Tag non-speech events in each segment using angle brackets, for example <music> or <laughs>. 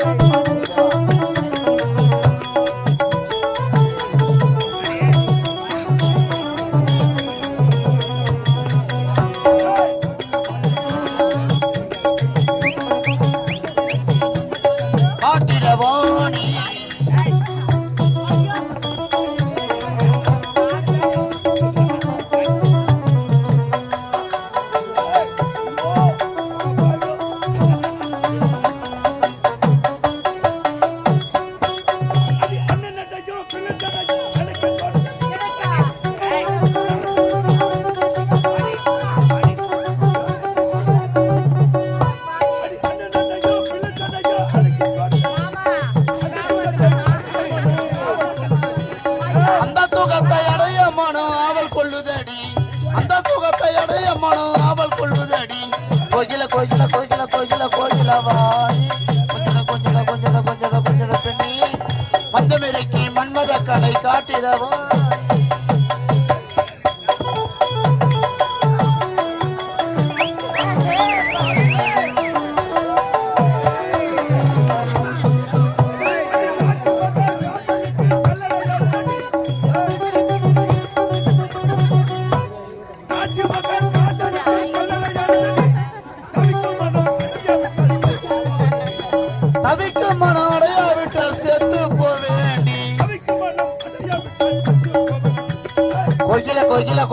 Oh.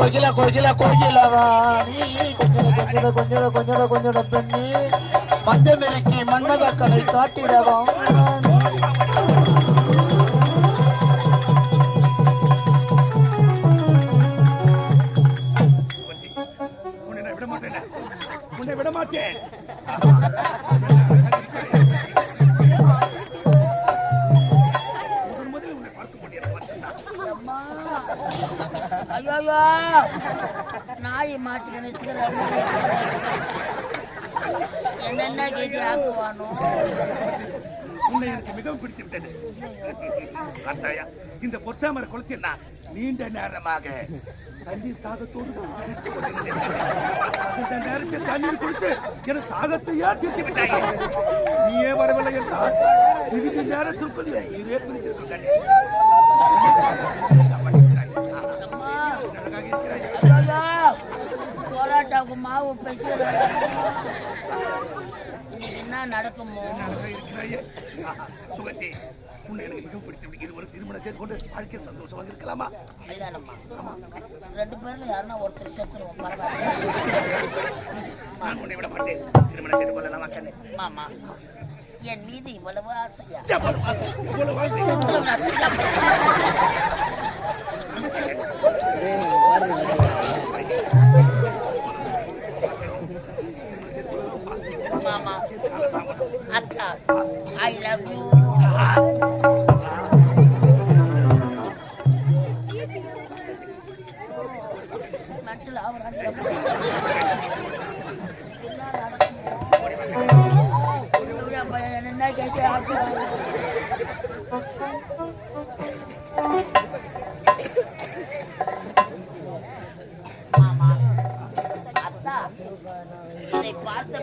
Kokila Kokila Kokila Kokila Vani கொஞ்சல கொஞ்சல கொஞ்சல கொஞ்சல கொஞ்சல பெண்ணி. மஞ்சமிரைக்கு மன்மத கலை காட்டிடவா. உன்னை நான் விட மாட்டேன். உன்னை விட மாட்டேன். ஐயோ நாய் மாட்டுக்கு நிச்சுக்கிறேன் என்னென்ன கேஜி ஆக்குவானோ. உன்னை எனக்கு மிகவும் பிடித்து விட்டது. அத்தாயா இந்த பொத்தாமர குளத்தில் நான் நீண்ட நேரமாக தண்ணீர் தாகத்தோடு அந்த நேரத்தில் தண்ணீர் கொடுத்து என் தாகத்தையே தீர்த்து விட்டாய்? நீயே வரவில்லை என்றால் சிறிது நேரத்திற்குள் என் உயிரே என்ன நடக்குமோ? சுகத்தி உன்னை எனக்கு மிகவும் பிடித்து விட்டு இருவரும் திருமணம் செய்து கொண்டு வாழ்க்கையில் சந்தோஷமாக இருக்கலாமா? அப்படிதானம்மா ரெண்டு பேர்ல யாருன்னா ஒருத்தர் செத்துருவோம் பரவாயில்ல. நான் உன்னை விட மாட்டேன். திருமணம் செய்து கொள்ளலாமா கண்ணே? மாமா என் மீது இவ்வளவு ஆசையா? எவ்வளவு ஆசை, எவ்வளவு ஆசை. மாமா அத்தா ஐ லவ் யூ மென்டல் ஆகுறாங்க என்ன கேட்டு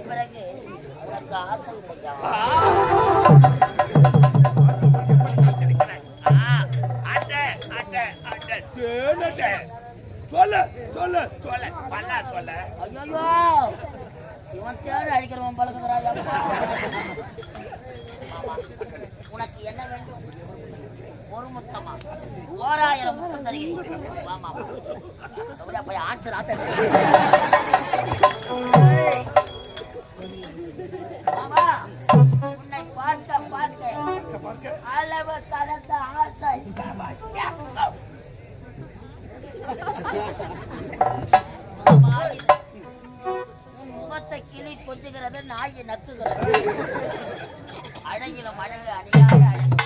பிறகு உனக்கு ஆசை இல்லையா? ஆ, அட்டை, அட்டை, பல்லா சொல்ல ஐயோ இவன் தேடி அடிக்கிறவன் பழகுகிறாயா உனக்கு என்ன வேண்டும்? ஒரு முத்தமா ஓராயிரம் முத்தம் தருகிறேன். வாமா போய் ஆன்சர் ஆத்த மாமா உன்னை பார்க்க பார்க்க அளவு ஆசை முகத்தை கிளி கொஞ்சுகிறது நாய் நக்குகிறது. அழகிலும் அழகு அணியாத அழகு.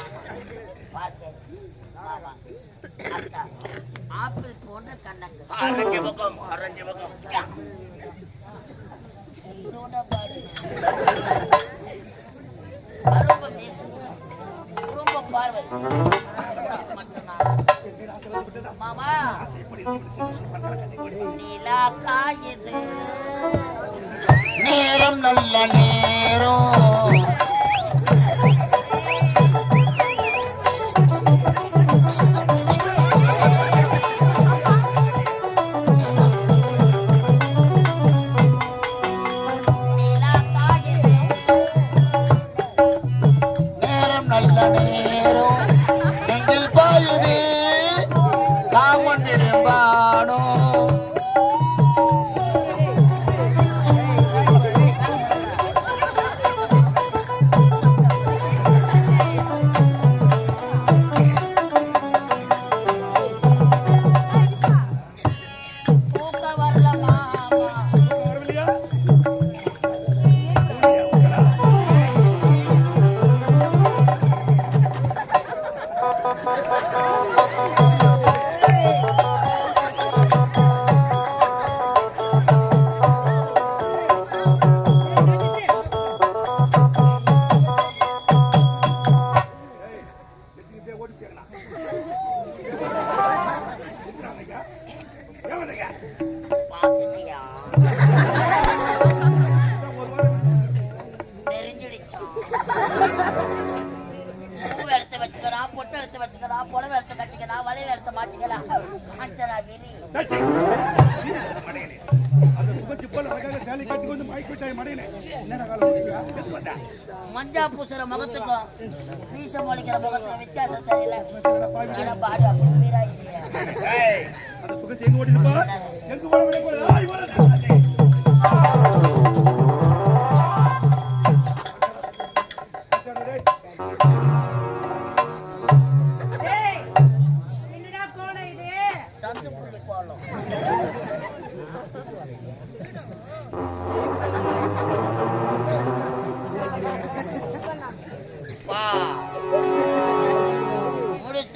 பார்த்தேன் ஆப்பிள் போன்ற கண்ணங்கள். அரஞ்சு பக்கம் அரஞ்சு பக்கம் மாமா நிலா காயுது நேரம் நல்ல நேரம். வந்த? மஞ்சா பூசுற முகத்துக்கும் மீசம் ஒழிக்கிற முகத்துக்கும் வித்தியாசம் தெரியல என்னடா பாவி? ஆனா பாடு அப்படி அந்த சுகத்தை எங்க ஓடி இருப்பா? எங்க ஓட விட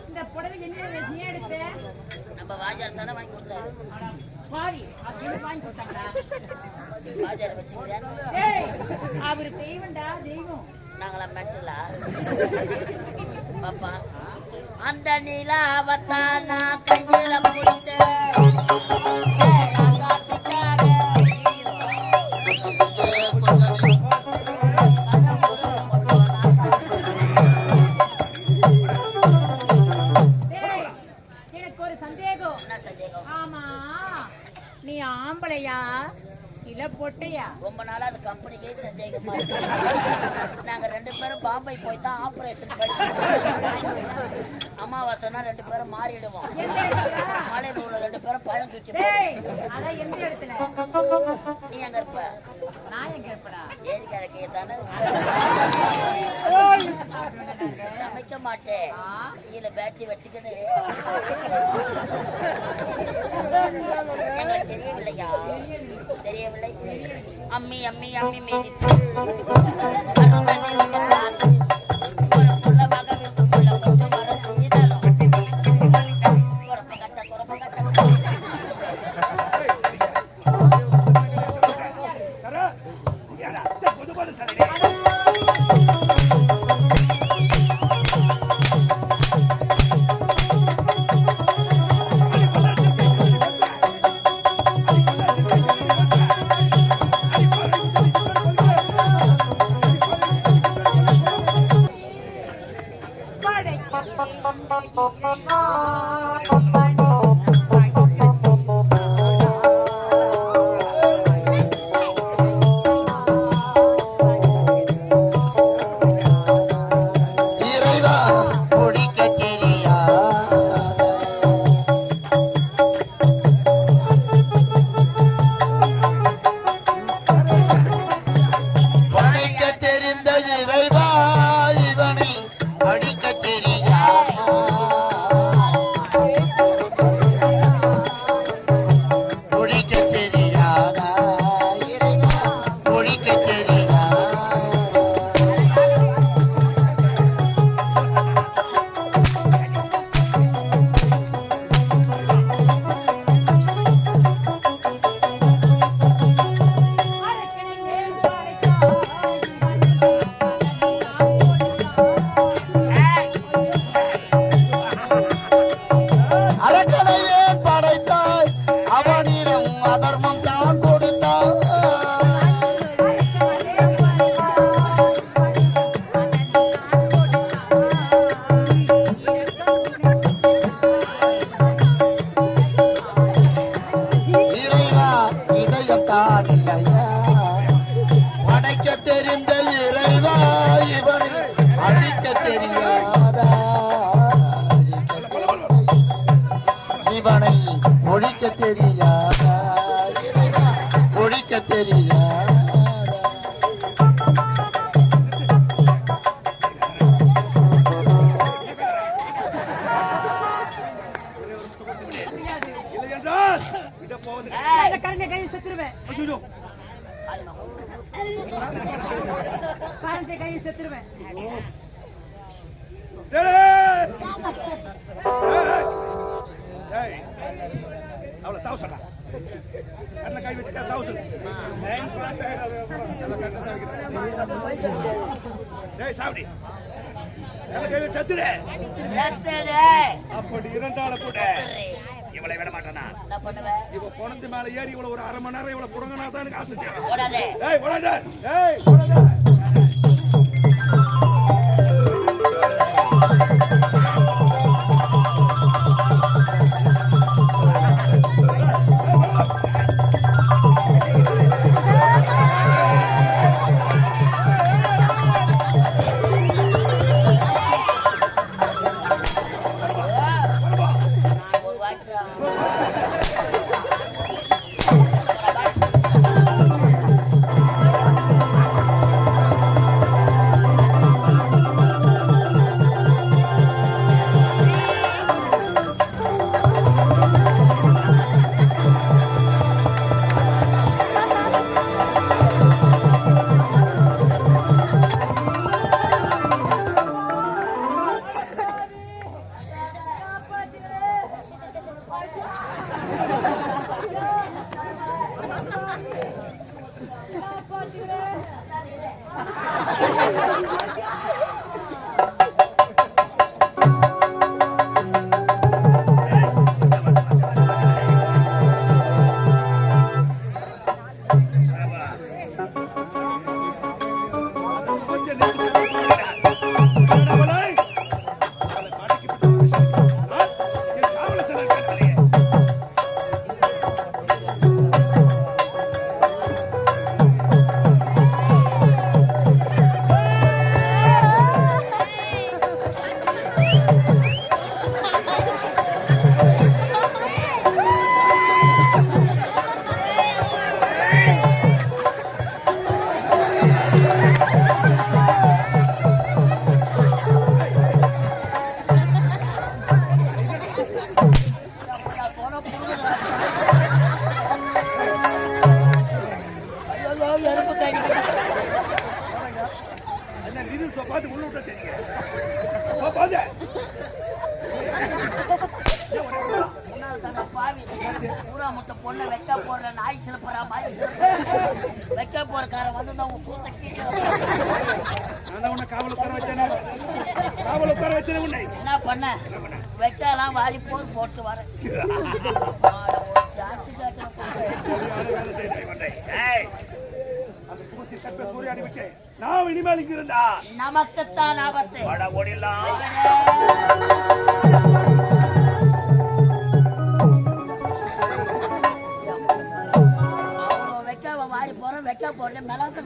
இந்த புடவை என்ன நீ எடுத்த நம்ம வாஜார் தானே வாங்கி கொடுத்தாரு. அட பாவி வாங்கி கொடுத்தாங்களா வாஜார் டேய் அவர் தெய்வம்டா தெய்வம் நாங்களா மென்டலா பாப்பா. அந்த நிலாவத்தான் நான் கையில பிடிச்சேன். ஆமா. நீ ஆம்பளையா? இல்ல பொட்டையா? ரொம்ப நாளா அது கம்பெனிக்கே சந்தேகமா இருக்கு. நாங்க ரெண்டு பேரும் பாம்பை போய் தான் ஆபரேஷன் பண்ணி அமாவாசைனா ரெண்டு பேரும் மாறிடுவோம். மலை நூல ரெண்டு பேரும் பயம் சுத்தி டேய் அதான் எந்த இடத்துல நீ எங்க இருப்ப? நான் எங்க இருப்படா ஏரி கிழக்கே தானே? சமைக்க மாட்டேன். கையில பேட்டரி வச்சுக்கிட்டு எங்களுக்கு தெரியவில்லையா? தெரியவில்லை. அம்மி அம்மி அம்மி மீதித்து அருள் விட்டு நான் தெரிந்த இறைவா இவன் அழிக்க தெரியாதா? இவனை ஒழிக்க தெரியும் கரண்ட கையை செத்துருவேன் அவளை சாவு சொன்னா கண்ணை கை வச்சுட்டா சாவு சொல்லு டேய் சாவடி கண்ணை கை வச்சு செத்துடு அப்படி இருந்தாலும் கூட இவளை விட மாட்டானா இவ குழந்தை மேல ஏறி இவ்வளவு ஒரு அரை மணி நேரம் இவ்வளவு புடங்கனா தான் எனக்கு ஆசை ஏய் ஓடாத ஏய் பூரா முட்டை பொண்ணை வைக்க போற நாய் சிலப்பறா மாதிரி. வைக்க போறக்காரன் வந்து நான் உன் சூத்த கீசல நான் உன்னை காவல் உட்கார வச்சேனே. காவல் உட்கார வச்சேனே உன்னை. என்ன பண்ண? வெட்டெல்லாம் வாரி போர் போட்டு ஒரு சாட்சி. வேலை செய்தாய் உன்னை. ஏய், வைக்க போறேன் மிளகு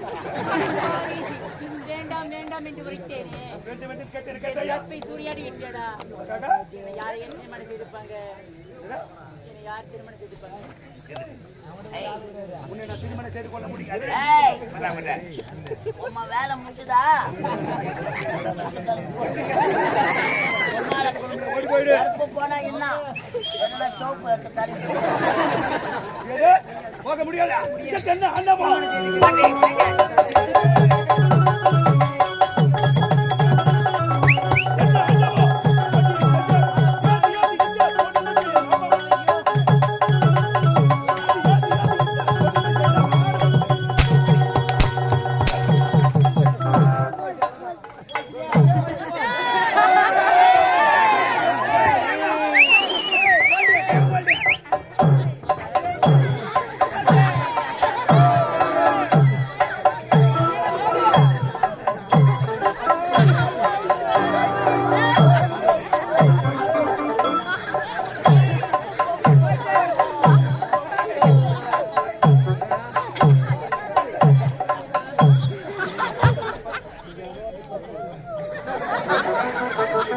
வேண்டாம் வேண்டாம் என்று உரைத்தேனே. சூரியாடி யாரை என்ன செய்திருப்பாங்க என்னை யார் உன்னை நான் திருமணம் செய்து கொள்ள முடியாது. உம்மா வேலை கருப்பு போனா என்ன? சோப்பு? போக முடியாதா? என்ன? அண்ணமா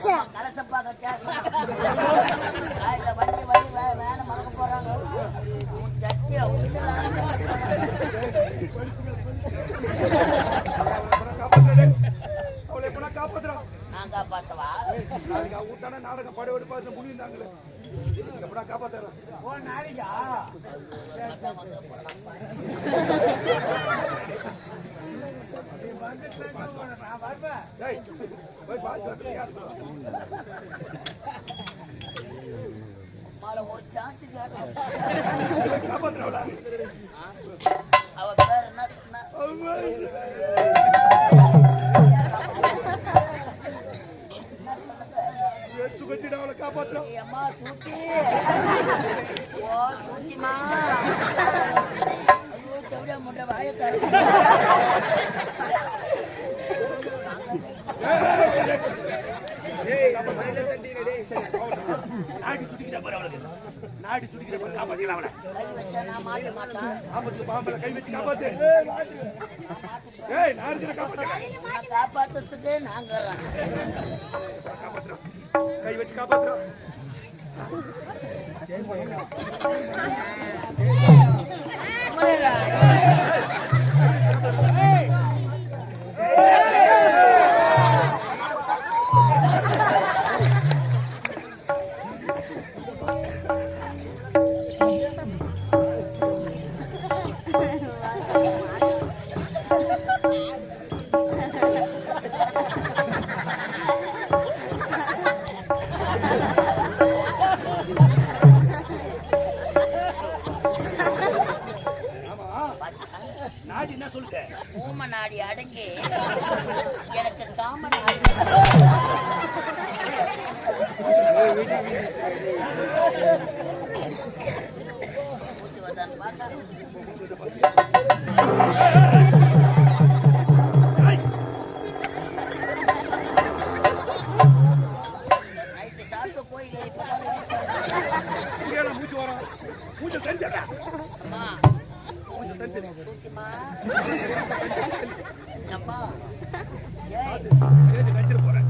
கலச பார்க்க கேஸ் காயில வண்டி வண்டி வே வேன மறக்க போறாங்க. சட்டியை நான் காப்பாத்தவா? நாளைக்கு? ஊத்தான நாடகம் படம் எடுப்பாரு முடிந்தாங்களே எப்படா காப்பாத்துறான் டேய் போய் பாத்து வந்து யார் மாலை ஒரு சான்ஸ் கேட்டேன் காப்பாத்துறாளா அவ பேர் என்ன சொன்னா சுகச்சிட அம்மா சூட்டி. ஓ சூட்டிமா ஐயோ செவிட முட்டை வாய தரு நாடி துடிக்கிற பாரு அவளுக்கு. நாடி துடிக்கிற பாரு காப்பாத்திக்கலாம் அவளை. கை பாம்பல கை வச்சு காப்பாத்து. ஏய் நான் இருக்கிற காப்பாத்துறதுக்கு நாங்க கை வச்சு காம நாடி அடங்கி எனக்கு காம நாடி போய் மூச்சு வரும் மூச்சு தெரிஞ்சடா அம்மா சூச்சிமா அம்மா <laughs> ஏய் போறேன்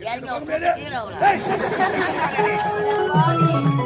முடியாதா இறங்கி போக ஒரு முடியாது